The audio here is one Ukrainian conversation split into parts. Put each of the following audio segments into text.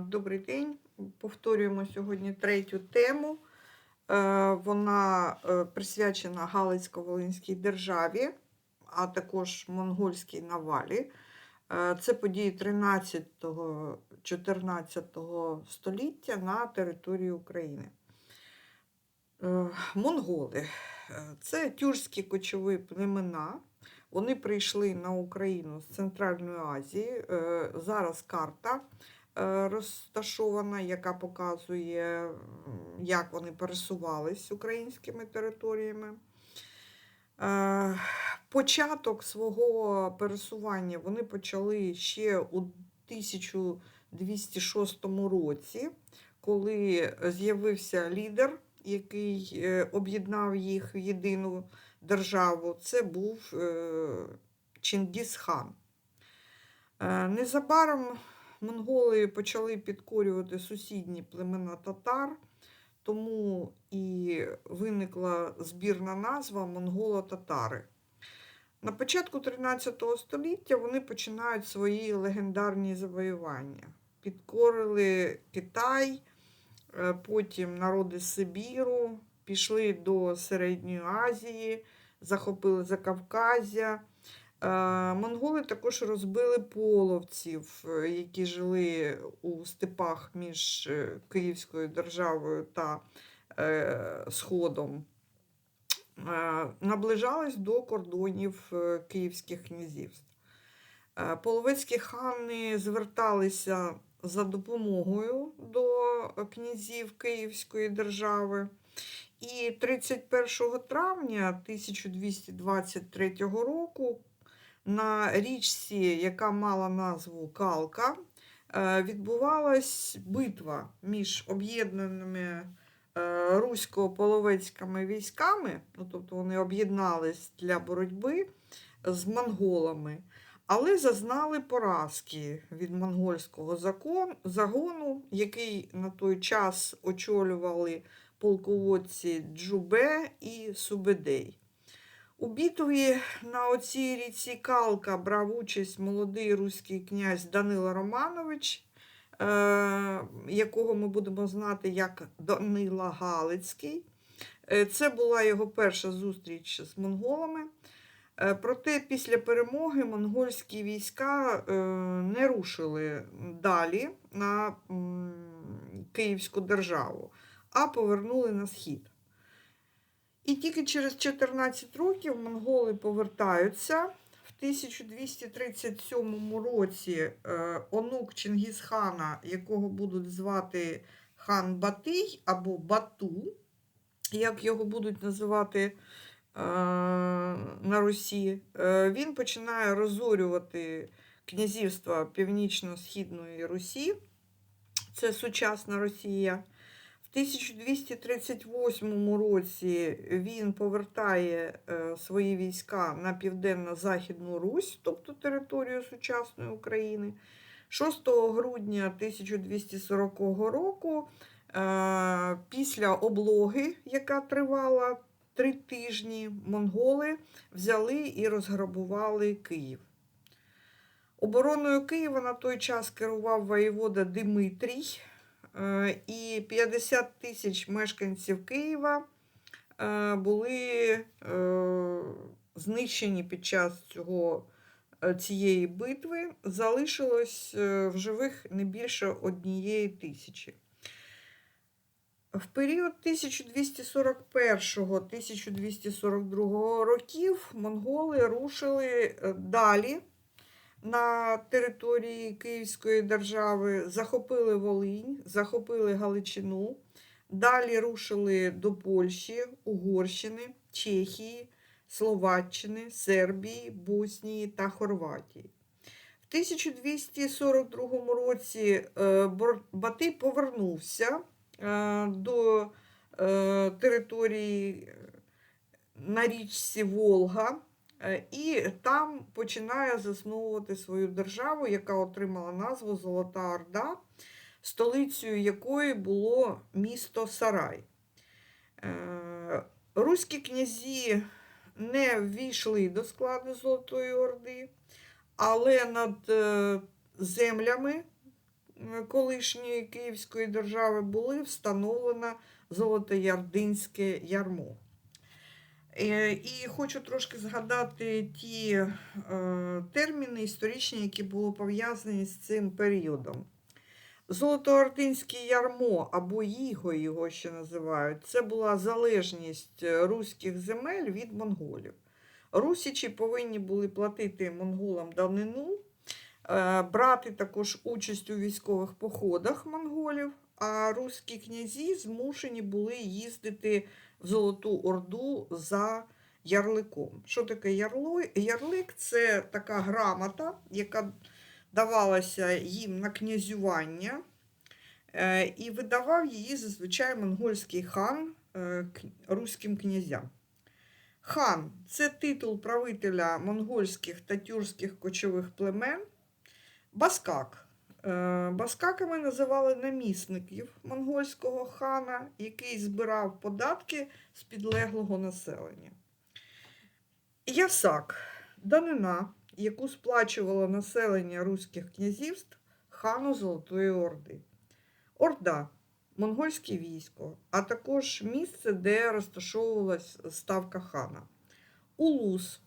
Добрий день. Повторюємо сьогодні третю тему. Е, Вона е, присвячена Галицько-Волинській державі, а також монгольській навалі. Е, Це події 13-14 століття на території України. Монголи це тюркські кочові племена. Вони прийшли на Україну з Центральної Азії. Зараз карта розташована, яка показує, як вони пересувались українськими територіями. Е, Початок свого пересування вони почали ще у 1206 році, коли з'явився лідер, який е, об'єднав їх в єдину державу. Це був е, Чингісхан. Е, Незабаром монголи почали підкорювати сусідні племена татар, тому і виникла збірна назва монголо-татари. На початку 13 століття вони починають свої легендарні завоювання. Підкорили Китай, е, потім народи Сибіру, пішли до Середньої Азії, захопили Закавказя. Монголи також розбили половців, е, які жили у степах між е, Київською державою та е, Сходом. Наближались до кордонів київських князівств. Половецькі хани зверталися за допомогою до князів Київської держави. І 31 травня 1223 року на річці, яка мала назву Калка, е, відбувалась битва між об'єднаними е, русько-половецькими військами, ну, тобто вони об'єднались для боротьби з монголами, але зазнали поразки від монгольського загону, який на той час очолювали полководці Джубе і Субедей. У битві на оцій ріці Калка брав участь молодий руський князь Данило Романович, е, якого ми будемо знати як Данила Галицький. Е, Це була його перша зустріч з монголами. Е, Проте після перемоги монгольські війська не рушили далі на Київську державу, а повернули на схід. І тільки через 14 років монголи повертаються. В 1237 році е, онук Чингісхана, якого будуть звати хан Батий або Бату, як його будуть називати е, на Русі, е, він починає розорювати князівства Північно-Східної Русі. Це сучасна Росія. В 1238 році він повертає е, свої війська на південно-західну Русь, тобто територію сучасної України. 6 грудня 1240 року, е, після облоги, яка тривала три тижні, монголи взяли і розграбували Київ. Обороною Києва на той час керував воєвода Димитрій. Е, І 50 тисяч мешканців Києва е, були е, знищені під час цього, цієї битви. Залишилось в живих не більше однієї тисячі. В період 1241-1242 років монголи рушили далі на території Київської держави, захопили Волинь, захопили Галичину, далі рушили до Польщі, Угорщини, Чехії, Словаччини, Сербії, Боснії та Хорватії. В 1242 році е, Батий повернувся е, до е, території на річці Волга. Е, І там починає засновувати свою державу, яка отримала назву Золота Орда, столицею якої було місто Сарай. Е, Руські князі не ввійшли до складу Золотої Орди, але над е, землями колишньої Київської держави були встановлено Золотоярдинське ярмо. Е, І хочу трошки згадати ті е, терміни історичні, які були пов'язані з цим періодом. Золотоординське ярмо або Іго його ще називають, це була залежність руських земель від монголів. Русичі повинні були платити монголам давнину, е, брати також участь у військових походах монголів, а руські князі змушені були їздити в Золоту Орду за ярликом. Що таке ярлик? Це така грамота, яка давалася їм на князювання, е, і видавав її зазвичай монгольський хан е, руським князям. Хан це титул правителя монгольських та тюркських кочових племен. Баскак. Е, Баскаками називали намісників монгольського хана, який збирав податки з підлеглого населення. Ясак данина, яку сплачувало населення руських князівств хану Золотої Орди. Орда монгольське військо, а також місце, де розташовувалась ставка хана. Улус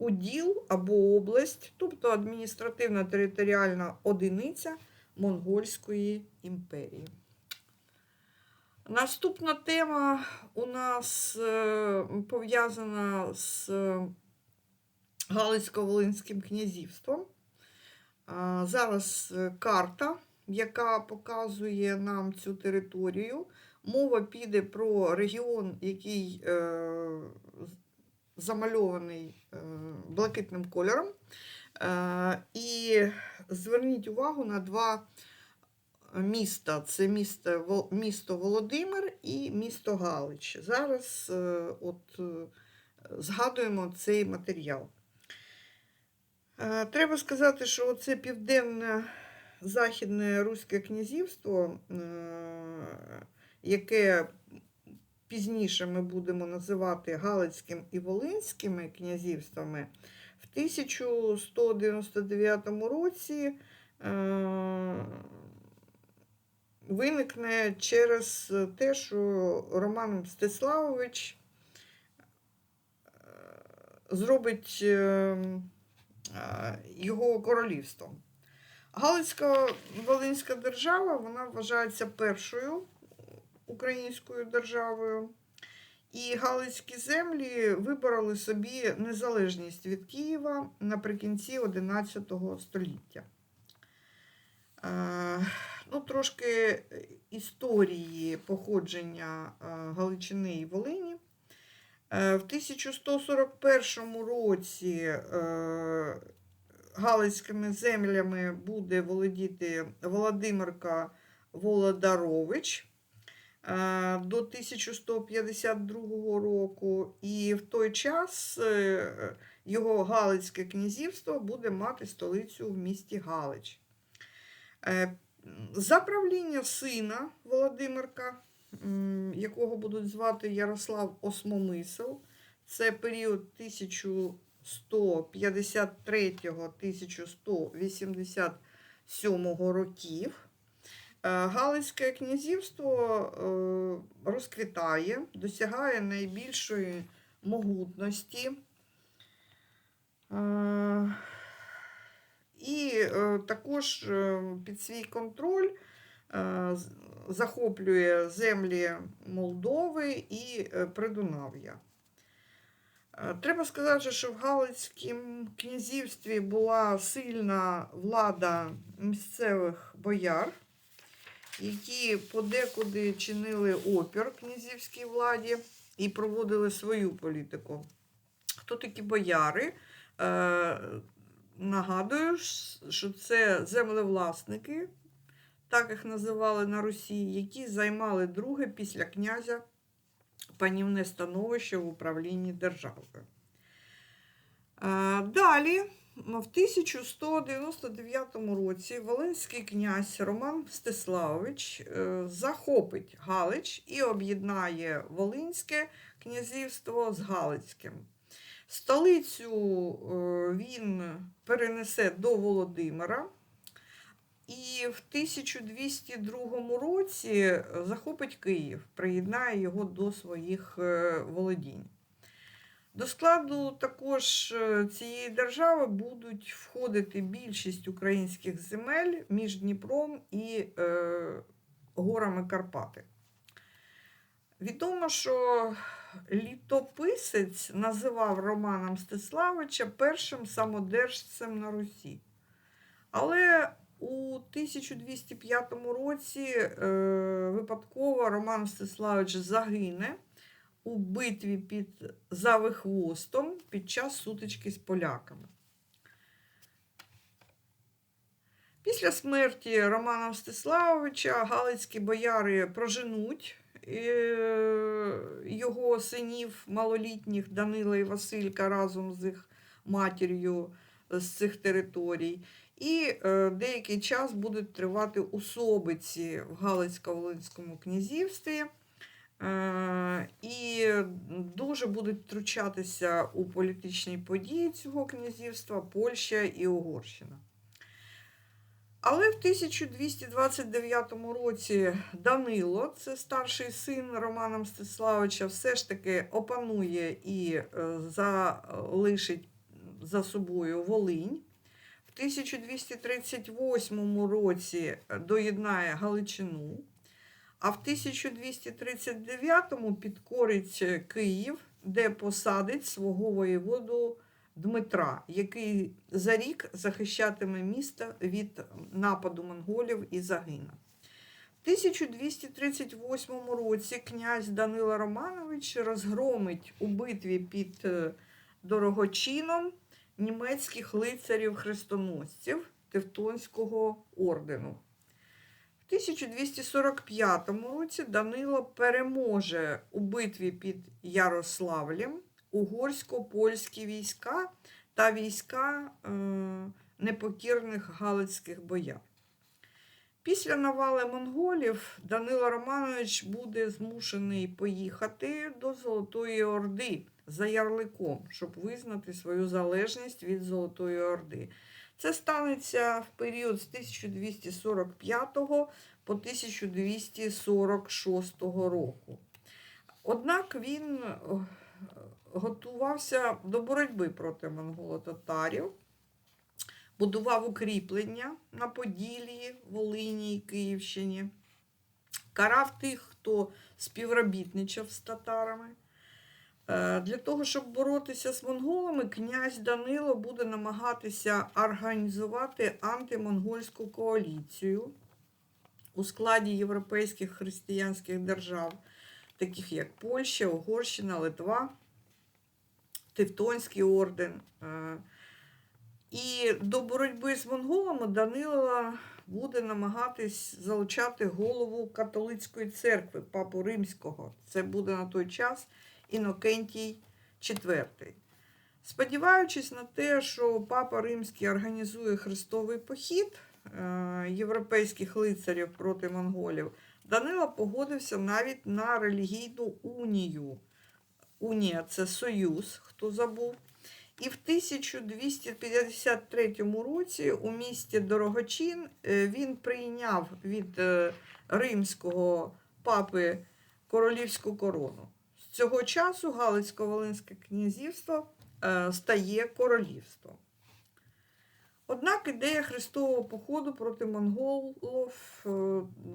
уділ або область, тобто адміністративна територіальна одиниця Монгольської імперії. Наступна тема у нас е, пов'язана з Галицько-Волинським князівством. Зараз карта, яка показує нам цю територію. Мова піде про регіон, який е, замальований е, блакитним кольором. Е, І зверніть увагу на два міста: це місто, місто Володимир і місто Галич. Зараз е, от, згадуємо цей матеріал. Треба сказати, що це південне західне Руське князівство, яке пізніше ми будемо називати Галицьким і Волинськими князівствами, в 1199 році е, виникне через те, що Роман Мстиславович е, зробить е, його королівством. Галицько-Волинська держава вона вважається першою українською державою. І Галицькі землі вибороли собі незалежність від Києва наприкінці XI століття. Е, Ну, трошки історії походження е, Галичини і Волині. Е, В 1141 році Галицькими землями буде володіти Володимирка Володарович до 1152 року, і в той час е, його Галицьке князівство буде мати столицю в місті Галич. Е, За правління сина Володимирка, якого будуть звати Ярослав Осмомисел, це період 1153-1187 років. Е, Галицьке князівство е, розквітає, досягає найбільшої могутності. Е, І також під свій контроль захоплює землі Молдови і Придунав'я. Треба сказати, що в Галицькому князівстві була сильна влада місцевих бояр, які подекуди чинили опір князівській владі і проводили свою політику. Хто такі бояри? Е, Нагадую, що це землевласники, так їх називали на Русі, які займали друге після князя панівне становище в управлінні державою. Е, Далі, в 1199 році, Волинський князь Роман Мстиславович е, захопить Галич і об'єднає Волинське князівство з Галицьким. Столицю е, він перенесе до Володимира і в 1202 році е, захопить Київ, приєднає його до своїх володінь. До складу також е, цієї держави будуть входити більшість українських земель між Дніпром і е, горами Карпати. Відомо, що літописець називав Романа Мстиславича першим самодержцем на Русі. Але у 1205 році е, випадково Роман Мстиславич загине у битві під Завихвостом під час сутички з поляками. Після смерті Романа Мстиславовича Галицькі бояри проженуть е, його синів малолітніх Данила і Василька разом з їх матір'ю з цих територій. І е, деякий час будуть тривати усобиці в Галицько-Волинському князівстві. Е, І дуже будуть втручатися у політичні події цього князівства Польща і Угорщина. Але в 1229 році Данило, це старший син Романа Мстиславича, все ж таки опанує і е, залишить за собою Волинь. В 1238 році доєднає Галичину, а в 1239-му підкорить Київ, де посадить свого воєводу Дмитра, який за рік захищатиме місто від нападу монголів і загине. В 1238 році князь Данила Романович розгромить у битві під е, Дорогочином німецьких лицарів-хрестоносців Тевтонського ордену. В 1245 році Данило переможе у битві під Ярославлем угорсько-польські війська та війська е, непокірних галицьких бояр. Після навали монголів Данило Романович буде змушений поїхати до Золотої Орди за ярликом, щоб визнати свою залежність від Золотої Орди. Це станеться в період з 1245 по 1246 року. Однак він е, готувався до боротьби проти монголо-татарів, будував укріплення на Поділлі, Волині і Київщині, карав тих, хто співробітничав з татарами. Е, Для того, щоб боротися з монголами, князь Данило буде намагатися організувати антимонгольську коаліцію у складі європейських християнських держав, таких як Польща, Угорщина, Литва, Тевтонський орден. Е, І до боротьби з монголами Данило буде намагатись залучати голову католицької церкви, папу Римського. Це буде на той час Інокентій IV. Сподіваючись на те, що папа Римський організує хрестовий похід е, європейських лицарів проти монголів, Данило погодився навіть на релігійну унію. Унія це союз, хто забув. І в 1253 році у місті Дорогочин е, він прийняв від е, римського папи королівську корону. Цього часу Галицько-Волинське князівство е, стає королівством. Однак ідея Христового походу проти монголів е,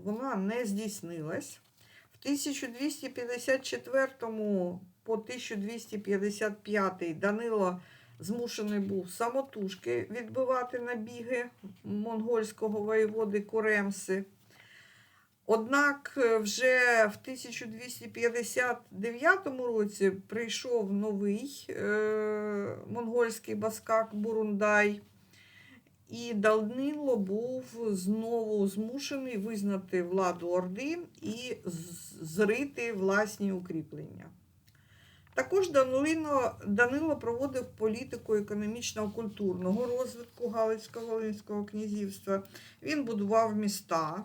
вона не здійснилась. В 1254 по 1255 Данило змушений був самотужки відбивати набіги монгольського воєводи Куремси. Однак е, вже в 1259 році прийшов новий е, монгольський баскак Бурундай, і Данило був знову змушений визнати владу Орди і зрити власні укріплення. Також Данило, Данило проводив політику економічно-культурного розвитку Галицько-Волинського князівства. Він будував міста.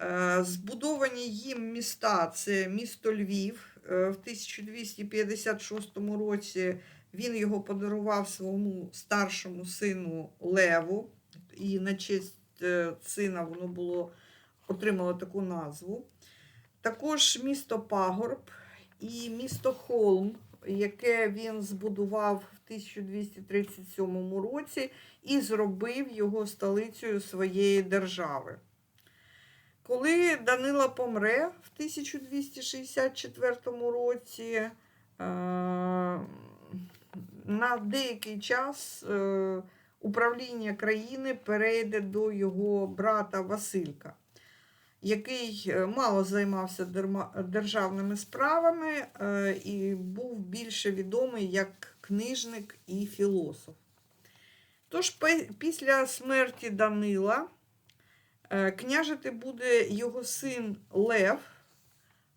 Е, Збудовані їм міста це місто Львів. Е, В 1256 році він його подарував своєму старшому сину Леву. І на честь е, сина воно було отримало таку назву. Також місто Пагорб і місто Холм, яке він збудував в 1237 році і зробив його столицею своєї держави. Коли Данила помре в 1264 році, е, на деякий час е, управління країни перейде до його брата Василька, який е, мало займався державними справами і був більше відомий як книжник і філософ. Тож після смерті Данила княжити буде його син Лев.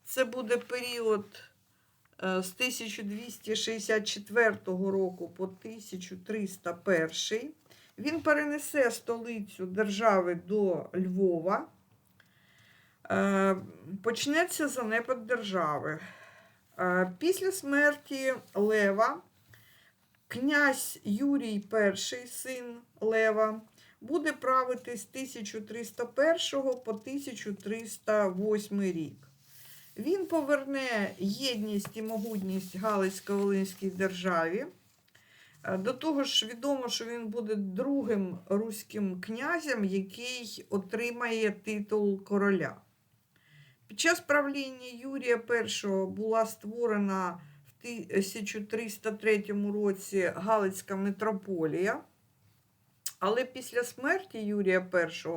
Це буде період е, з 1264 року по 1301. Він перенесе столицю держави до Львова. Е, Почнеться занепад держави. Е, Після смерті Лева князь Юрій І, син Лева, буде правити з 1301 по 1308 рік. Він поверне єдність і могутність Галицько-Волинській державі. Е, До того ж, відомо, що він буде другим руським князем, який отримає титул короля. Під час правління Юрія І була створена в 1303 році Галицька митрополія, але після смерті Юрія І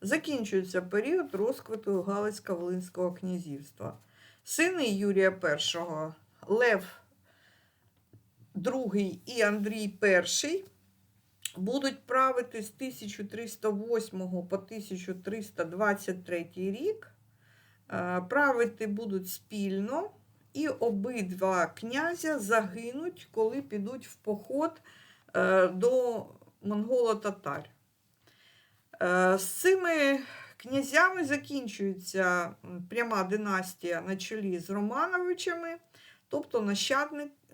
закінчується період розквиту Галицько-Волинського князівства. Сини Юрія І Лев II і Андрій І будуть правити з 1308 по 1323 рік. Е, Правити будуть спільно, і обидва князя загинуть, коли підуть в поход е, до монголо-татар. Е, З цими князями закінчується пряма династія на чолі з Романовичами, тобто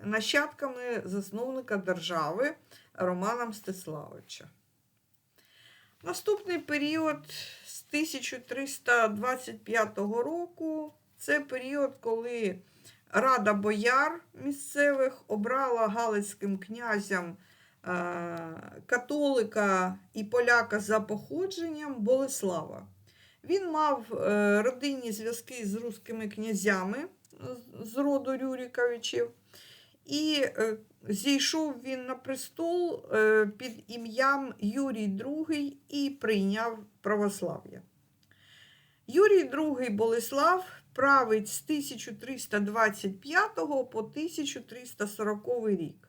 нащадками засновника держави Романа Мстиславича. Наступний період з 1325 року це період, коли Рада бояр місцевих обрала галицьким князям католика і поляка за походженням Болеслава. Він мав е, родинні зв'язки з руськими князями з- роду Рюріковичів. І е, зійшов він на престол е, під ім'ям Юрій II і прийняв православ'я. Юрій II Болеслав править з 1325 по 1340 рік.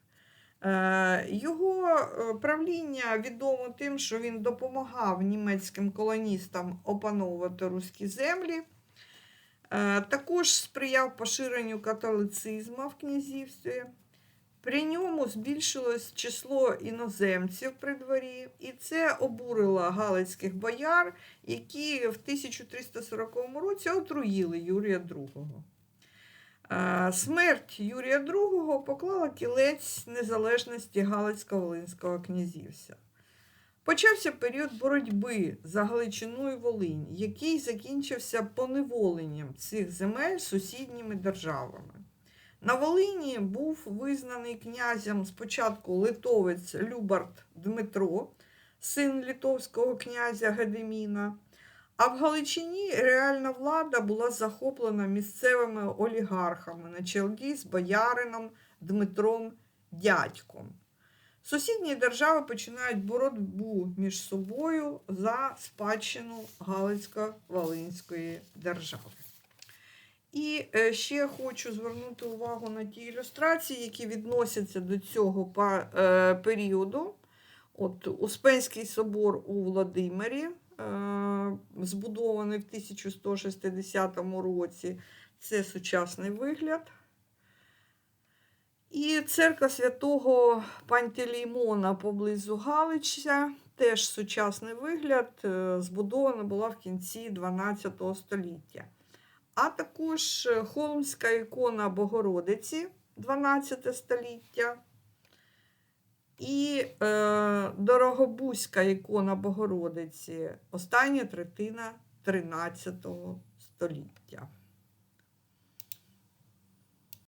Е, Його е, правління відомо тим, що він допомагав німецьким колоністам опановувати руські землі. Е, Також сприяв поширенню католицизму в князівстві. При ньому збільшилось число іноземців при дворі, і це обурило галицьких бояр, які в 1340 році отруїли Юрія II. Смерть Юрія II поклала кілець незалежності Галицько-Волинського князівства. Почався період боротьби за Галичину і Волинь, який закінчився поневоленням цих земель сусідніми державами. На Волині був визнаний князем спочатку литовець Любард Дмитро, син литовського князя Гедеміна, а в Галичині реальна влада була захоплена місцевими олігархами на чолі з боярином Дмитром Дядьком. Сусідні держави починають боротьбу між собою за спадщину Галицько-Волинської держави. І е, ще хочу звернути увагу на ті ілюстрації, які відносяться до цього е, періоду. От Успенський собор у Владимирі, е, збудований в 1160 році. Це сучасний вигляд. І церква святого Пантелеймона поблизу Галича, теж сучасний вигляд, е, збудована була в кінці 12 століття. А також е, холмська ікона Богородиці 12 століття. І е, Дорогобузька ікона Богородиці, остання третина 13 століття.